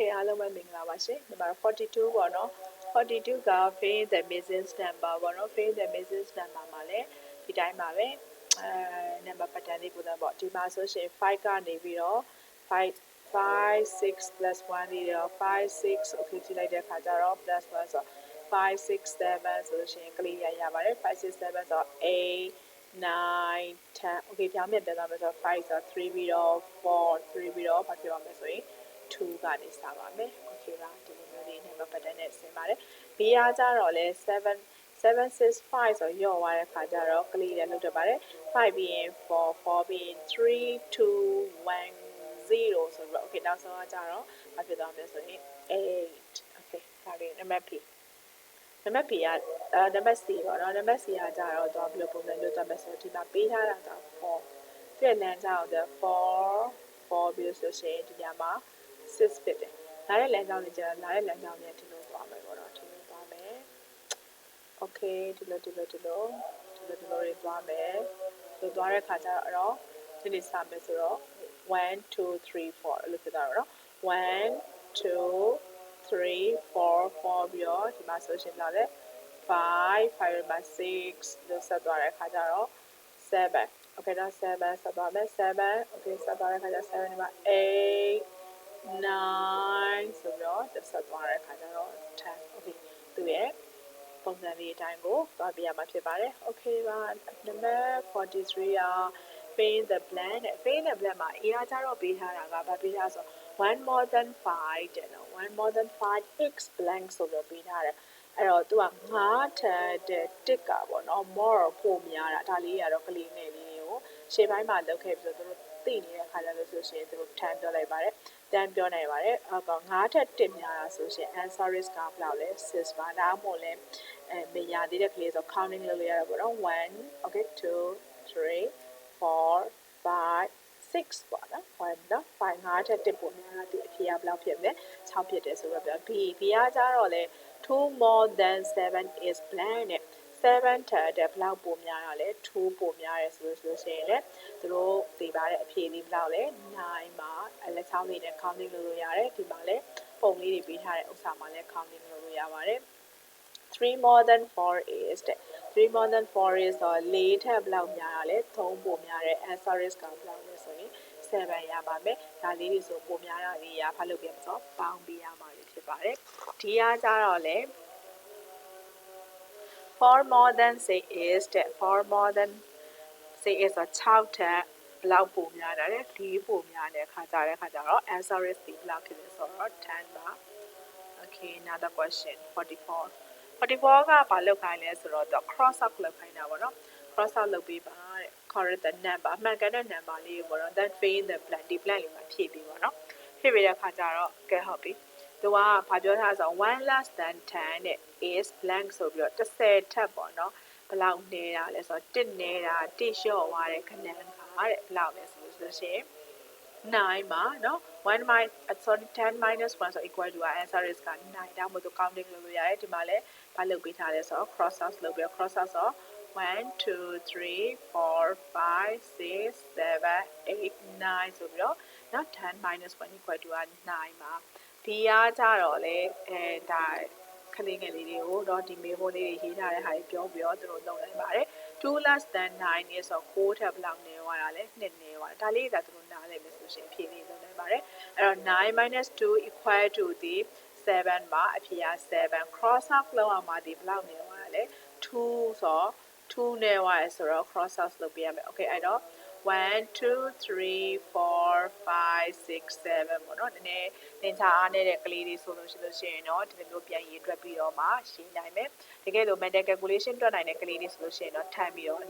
Okay အားလုံးပဲမင်္ဂလာပါရှင်ဒီမှာ42ပေါ့နော်42က fail the missing number ပေါ့နော် fail the missing number မှာလည်းဒီတိုင်းပါပဲအဲ number pattern လေးပုံစံပေါ့ဒီမှာဆိုရှင်5ကနေပြီးတော့5 5 6 plus 1ဒီတော့5 6 okay ကြည့်လိုက်တဲ့အခါကျတော့ plus 1ဆို5 6 7ဆိုလို့ရှိရင်ကလေးရရပါတယ်5 6 7ဆိုတော့8 9 10 okay ပြောင်းပြပြန်သွားမယ်ဆိုတော့5ဆိုတော့3ပြီးတော့4 3ပြီးတော့ဘာပြောရမလဲဆိုရင် 2ကနေစပါမယ်။ Okay လားဒီလိုမျိုးလေးနဲ့မပတ်တန်းနဲ့ဆင်းပါတယ်။ B အားကြတော့လဲ7 765ဆိုရော့သွားတဲ့ခါကျတော့ကလေးလည်းလုပ်တတ်ပါတယ်5ပြီးရင်4 4ပြီးရင်3 2 1 0ဆိုတော့ okay နောက်ဆုံးကကြတော့ဘာဖြစ်သွားမလဲဆိုရင်8 okay ဒါလေးနံပါတ် P နံပါတ် P ကအဲနံပါတ် C ပေါ့နော်နံပါတ် C ကကြတော့တော့ဘယ်လိုပုံစံလုပ်တတ်မလဲဆိုတော့ဒီမှာပေးထားတာက4ပြည့်လမ်းကြောင်းတဲ့4 4ပြီးဆိုရှင်ဒီညမှာ 6ဖြစ်တယ်လာတဲ့လမ်းကြောင်းလေးကျတော့လာတဲ့လမ်းကြောင်းလေးဒီလိုသွားမယ်ပေါ့နော်ဒီလိုသွားမယ် okay ဒီလိုဒီလိုဒီလိုဒီလိုဒီလိုတွေသွားမယ်ဒီသွားတဲ့ခါကျတော့အဲ့တော့ဒီနေ့စမယ်ဆိုတော့1 2 3 4အဲ့လိုဖြစ်တာတော့1 2 3 4 4ပြီးတော့ဒီမှာဆိုရှင်လာတဲ့5 5မှာ6လို့ဆက်သွားတဲ့ခါကျတော့7 okay တော့7ဆက်သွားမယ်7 okay ဆက်သွားတဲ့ခါကျ7ဒီမှာ8 9 ဆိုတော့ဆက်သွားတဲ့ခါကျတော့10 okay သူရဲ့ပုံစံလေးအတိုင်းကိုသွားပြရမှာဖြစ်ပါတယ် okay ပါနံပါတ်43က paint the blank နဲ့ paint the blank မှာ AR ကြတော့ပေးထားတာကဘာပေးထားဆို one more than 5တဲ့နော် one more than 5 x blank ဆိုပြီးပေးထားတယ်အဲ့တော့သူက9ထက်တဲ့တစ်ကပေါ့နော် more ပိုများတာဒါလေးရတော့ကလေးငယ်လေးတွေကိုရှေ့ပိုင်းမှာလောက်ခဲ့ပြီးတော့သူတို့ သိနေတဲ့ခါကျလို့ဆိုရှင်သူတို့ထမ်းပြောလိုက်ပါတယ်တန်းပြောနိုင်ပါတယ်အကောင်9ထက်1များတာဆိုရှင် answer is ကဘယ်လောက်လဲ6ပါဒါမှမဟုတ်လဲအဲမရသေးတဲ့ကလေးဆို counting လုပ်လို့ရတာပေါ့နော်1 okay 2 3 4 5 6ပေါ့နော်1နော်5 5ထက်1ပုံများတာဒီအဖြေကဘယ်လောက်ဖြစ်မလဲ6ဖြစ်တယ်ဆိုတော့ပြော B B ကကြတော့လေ two more than 7 is blank နဲ့ 7ထက်တဲ့ဘလောက်ပိုများတာလဲ2ပိုများတယ်ဆိုလို့ဆိုလို့ရှိရင်လေသူတို့သိပါတဲ့အဖြေလေးဘလောက်လဲ9မှာအလက်ချောင်းလေးနဲ့ counting လုပ်လို့ရတယ်ဒီမှာလဲပုံလေးတွေပေးထားတဲ့ဥစ္စာမှာလဲ counting လုပ်လို့ရပါတယ်3 more than 4 is တဲ့3 more than 4 is တော့4ထက်ဘလောက်များတာလဲ3ပိုများတယ် answer is ကဘလောက်လဲဆိုရင်7ရပါမယ်ဒါလေးတွေဆိုပိုများတာလေးရဖတ်လို့ပြန်ဆိုပေါင်းပေးရမှာဖြစ်ပါတယ်ဒီအားကြတော့လေ for more than say is တဲ့ for more than say is ဆို6ထက်ဘလောက်ပိုများတယ်လဲ4ပိုများတဲ့ခါကြတဲ့ခါကြတော့ answer is ဒီဘလောက်ဖြစ်လဲဆိုတော့10ပါ okay another question 44 44ကဘာလုပ်ခိုင်းလဲဆိုတော့ cross out လုပ်ခိုင်းတာပေါ့နော် cross out လုပ်ပေးပါတဲ့ correct the number အမှန်ကန်တဲ့ number လေးကိုပေါ့နော် that fill in the blank ဒီ blank လေးမှာဖြည့်ပေးပါနော်ဖြည့်ပေးတဲ့ခါကျတော့ကဲဟုတ်ပြီ သူကဘာပြောထားဆို1 less than 10တဲ့ is blank ဆိုပြီးတော့30ထပ်ပေါ့နော်ဘလောက်နေတာလဲဆိုတော့1နေတာ1လျှော့သွားတဲ့ခဏခါတဲ့ဘလောက်လဲဆိုလို့ရှိရင်9မှာเนาะ1 minus sorry 10 minus 1ဆို equal to answer is က9ဒါမှမဟုတ် counting လုပ်လို့ရတယ်ဒီမှာလဲဘာလုပ်ပေးထားလဲဆိုတော့ cross out လုပ်ပြီး cross out ဆို1 2 3 4 5 6 7 8 9ဆိုပြီးတော့เนาะ10 minus 1 equal to 9မှာ ဒီအားကြတော့လေအဲဒါကလေးငယ်လေးတွေကိုတော့ဒီမေးဖို့လေးတွေရေးထားတဲ့ဟာတွေပြောပြီးတော့သူတို့လုပ်နိုင်ပါတယ်2 less than 9ရဲ့ဆိုတော့6ထပ်ဘယ်လောက်နေသွားတာလဲ2နေသွားတာဒါလေးကသူတို့နားလည်မယ်ဆိုရှင်ဖြေနေလုပ်နိုင်ပါတယ်အဲ့တော့9 2 equal to ဒီ7မှာအဖြေက7 cross out လောက်အောင်မှာဒီဘယ်လောက်နေသွားတာလဲ2ဆိုတော့2နဲ့ y ဆိုတော့ cross out လုပ်ပေးရမယ် okay အဲ့တော့ 1 2 3 4 5 6 7ပေါ့နော်နည်းနည်းသင်္ချာအားနေတဲ့ကလေးတွေဆိုလို့ရှိလို့ရှိရင်တော့ဒီလိုမျိုးပြန်ရေးတွက်ပြီးတော့မှရှင်းနိုင်မယ်တကယ်လို့ mental calculation တွက်နိုင်တဲ့ကလေးတွေဆိုလို့ရှိရင်တော့ထပ်ပြီးတော့9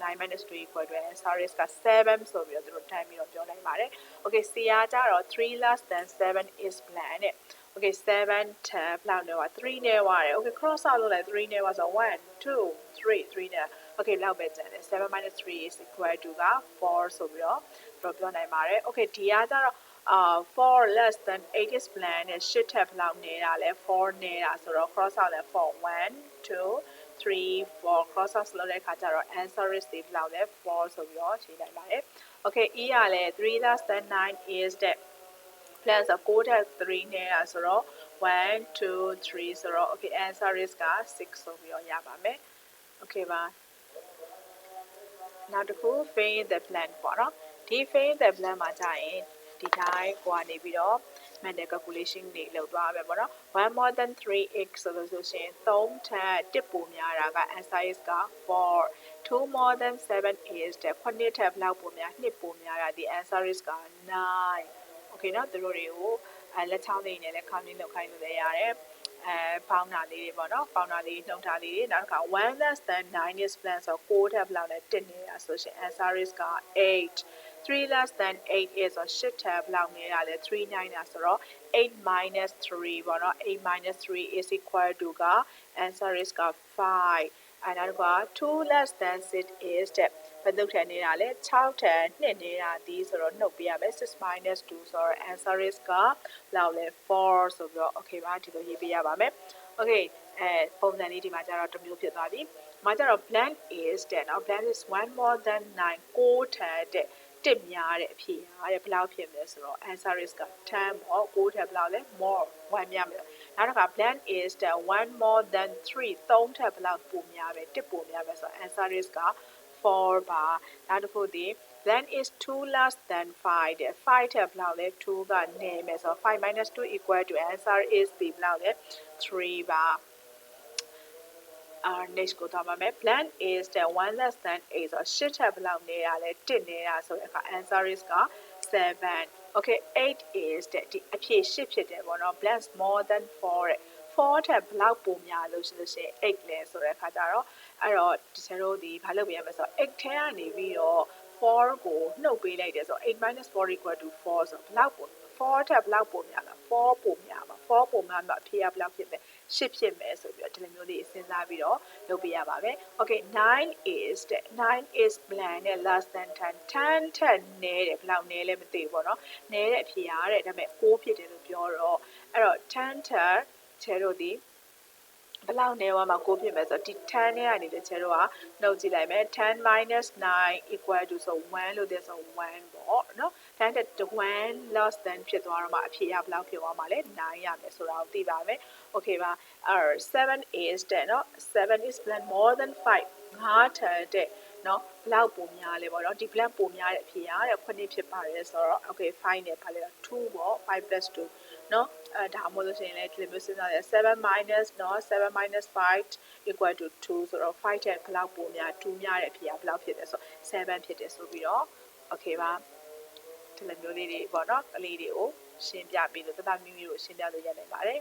3 equal to answer is က7ဆိုပြီးတော့သူတို့ထပ်ပြီးတော့ပြောနိုင်ပါတယ် okay c ကကြတော့3 less than 7 is plan တဲ့ okay 7 10ဘလောက်နေပါ3နေပါတယ် okay cross out လုပ်လိုက်3နေပါဆို1 2 3 3နေ okay လောက်ပဲကျန်တယ်7 3 is equal to က4ဆိုပြီးတော့ပြောပြောနိုင်ပါတယ် okay ဒီကကြတော့အာ4 less than 8 is plan နဲ့8ထက်ဘလောက်နေတာလဲ4နေတာဆိုတော့ cross out လဲ4 1 2 3 4 cross out လုပ်တဲ့အခါကျတော့ answer is ဒီဘလောက်လဲ4ဆိုပြီးတော့ရှင်းနိုင်ပါတယ် okay e ကလည်း3 less than 9 is that plan ဆို6ထက်3နဲ့อ่ะဆိုတော့1 2 3ဆိုတော့ okay answer is က6ဆိုပြီးတော့ရပါမယ် okay ပါ နောက်တစ်ခု fill the blank ပေါ့နော်ဒီ fill the blank မှာကြာရင်ဒီတိုင်းကွာနေပြီးတော့ mental calculation တွေလုပ်သွားပဲပေါ့နော်1 more than 3x ဆိုလို့ဆိုရှင်3ထက်1ပိုများတာက answer is က4 2 more than 7 is တဲ့9ထက်ဘလောက်ပိုများ2ပိုများတာဒီ answer is က9 okay နော်သူတို့တွေကိုလက်ချောင်းတွေနဲ့လည်း counting လုပ်ခိုင်းလို့လည်းရတယ် အဲပေါင်းတာလေးတွေပေါ့နော်ပေါင်းတာလေးနှုတ်တာလေးတွေနောက်တစ်ခါ1 less than 9 is plan ဆိုတော့6ထက်ဘယ်လောက်လဲ1နေတာဆိုရှင် answer is က8 3 less than 8 is ဆို8ထက်ဘယ်လောက်နေတာလဲ3 9တာဆိုတော့8 minus 3ပေါ့နော်8 minus 3 is equal to က answer is က5အဲနောက်တစ်ခါ2 less than 6 is တဲ့ဘယ်နှုတ်ထန်နေတာလဲ6ထန်2နေတာဒီဆိုတော့နှုတ်ပြရမယ်6 minus 2ဆိုတော့ answer is ကဘယ်လောက်လဲ4ဆိုပြီးတော့ okay ပါဒီလိုရေးပြရပါမယ် okay အဲပုံစံလေးဒီမှာကျတော့တစ်မျိုးဖြစ်သွားပြီ။မှာကျတော့ blank is တဲ့နော် blank is 1 more than 9 ကိုထက်တဲ့ တစ်များတဲ့အဖြေဟာတဲ့ဘယ်လောက်ဖြစ်မလဲဆိုတော့ answer is က10ပေါ့ကိုထက်ဘယ်လောက်လဲ more 1များမယ်နောက်တစ်ခါ blank is တဲ့1 more than 3 3ထက်ဘယ်လောက်ပိုများပဲတစ်ပိုများပဲဆိုတော့ answer is က4ပါနောက်တစ်ခုဒီ blank is 2 less than 5တဲ့5ထက်ဘယ်လောက်လဲ2ကနေမယ်ဆိုတော့5 minus 2 equal to answer is ဒီဘယ်လောက်လဲ3ပါ our next ကိုသွားပါမယ် plan is that 1 less than 8ဆိုတော့8ထက်ဘယ်လောက်နေတာလဲ1နေတာဆိုတဲ့အခါ answer is က7 okay 8 is that ဒီအဖြေ8ဖြစ်တယ်ပေါ့နော် plus more than 4တဲ့4ထက်ဘယ်လောက်ပိုများလို့ရှိလို့ရှိရင်8လဲဆိုတဲ့အခါကျတော့အဲ့တော့ဒီချက်တို့ဒီဘာလုပ်ပြရမလဲဆိုတော့8ထဲကနေပြီးတော့4ကိုနှုတ်ပေးလိုက်တယ်ဆိုတော့8 4 equal to 4ဆိုတော့ဘယ်လောက်ပို 4ထက်ဘယ်လောက်ပိုများလဲ4ပိုများပါ4ပိုများတော့အဖြေကဘယ်လောက်ဖြစ်လဲ8ဖြစ်မယ်ဆိုပြီးတော့ဒီလိုမျိုးလေးစဉ်းစားပြီးတော့လုပ်ပေးရပါမယ် okay 9 is တဲ့9 is blank နဲ့ less than 10 10ထက်နည်းတယ်ဘယ်လောက်နည်းလဲမသိဘူးပေါ့နော်နည်းတဲ့အဖြေရတဲ့ဒါပေမဲ့6ဖြစ်တယ်လို့ပြောတော့အဲ့တော့10ထက်ချဲတို့ဒီ ဘယ်လောက်နေဝမှာ6ဖြစ်မယ်ဆိုတော့ဒီ10နဲ့ကနေတဲ့ချဲတို့ကနှုတ်ကြည့်လိုက်မယ်10 minus 9 equal to ဆို1လို့တဲ့ဆို1ပေါ့နော်10တဲ့1 less than ဖြစ်သွားတော့မှအဖြေရဘယ်လောက်ဖြစ်သွားမှာလဲ9ရမယ်ဆိုတာကိုသိပါမယ် okay ပါအဲ့7 is တဲ့နော်7 is plan more than 5 5ထက်တဲ့နော်ဘလောက်ပုံများလဲပေါ့နော်ဒီ plan ပုံများတဲ့အဖြေရတဲ့ခုနှစ်ဖြစ်ပါတယ်ဆိုတော့ okay 5နဲ့ဘာလဲ2ပေါ့5 plus 2နော် အဲဒါမှမဟုတ်လို့ရှိရင်လည်းဒီလိုမျိုးစဉ်းစားရ7 minus နော်7 minus 5 equal to 2ဆိုတော့5တဲ့ဘလောက်ပုံများ2များတဲ့အဖြေကဘလောက်ဖြစ်တယ်ဆို7ဖြစ်တယ်ဆိုပြီးတော့ okay ပါဒီလိုမျိုးလေးတွေပေါ့နော်ကလေးတွေကိုရှင်းပြပြီးလို့တတမိမိကိုရှင်းပြလို့ရနိုင်ပါတယ်